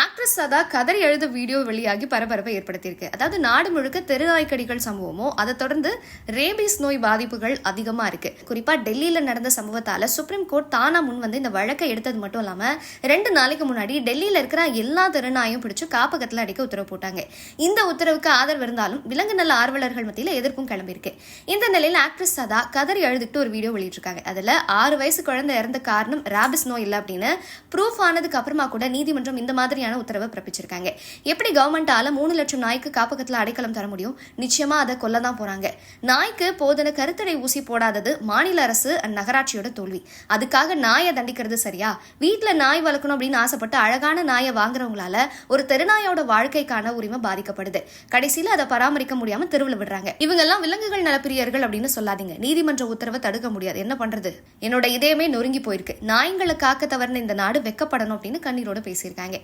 Actress சதா கதறி எழுத வீடியோ வெளியாகி பரபரப்பை ஏற்படுத்தியிருக்கு. அதாவது நாடு முழுக்க தெருநாய்க்கடிகள் சம்பவமோ அதை தொடர்ந்து ரேபிஸ் நோய் பாதிப்புகள் அதிகமாக இருக்கு. குறிப்பாக டெல்லியில் நடந்த சம்பவத்தால் சுப்ரீம் கோர்ட் தானா முன் வந்து இந்த வழக்கை எடுத்தது மட்டும் இல்லாமல் ரெண்டு நாளைக்கு முன்னாடி டெல்லியில் இருக்கிற எல்லா தெருநாயும் பிடிச்சு காப்பகத்தில் அடிக்க உத்தரவு போட்டாங்க. இந்த உத்தரவுக்கு ஆதரவு இருந்தாலும் விலங்கு நல ஆர்வலர்கள் மத்தியில் எதிர்ப்பும் கிளம்பியிருக்கு. இந்த நிலையில் ஆக்ட்ரஸ் சதா கதறி எழுதிட்டு ஒரு வீடியோ வெளியிட்டிருக்காங்க. அதில் ஆறு வயசு குழந்தை இறந்த காரணம் ராபிஸ் நோய் இல்லை அப்படின்னு ப்ரூஃப் ஆனதுக்கு அப்புறமா கூட நீதிமன்றம் இந்த மாதிரி கடுமையான உத்தரவை பிறப்பிச்சிருக்காங்க. எப்படி கவர்மெண்டால மூணு லட்சம் நாய்க்கு காப்பகத்தில் அடைக்கலம் தர முடியும்? நிச்சயமா அதை கொல்ல தான் போறாங்க. நாய்க்கு போதன கருத்தடை ஊசி போடாதது மாநில அரசு நகராட்சியோட தோல்வி. அதுக்காக நாயை தண்டிக்கிறது சரியா? வீட்டில் நாய் வளர்க்கணும் அப்படின்னு ஆசைப்பட்டு அழகான நாயை வாங்குறவங்களால ஒரு தெருநாயோட வாழ்க்கைக்கான உரிமை பாதிக்கப்படுது. கடைசியில அதை பராமரிக்க முடியாம தெருவில் விடுறாங்க. இவங்கெல்லாம் விலங்குகள் நலப்பிரியர்கள் அப்படின்னு சொல்லாதீங்க. நீதிமன்ற உத்தரவை தடுக்க முடியாது. என்ன பண்றது? என்னோட இதயமே நொறுங்கி போயிருக்கு. நாய்களை காக்க தவறின இந்த நாடு வெக்கப்படணும் அப்படின்னு கண்ணீரோட பேசியிருக்காங்க.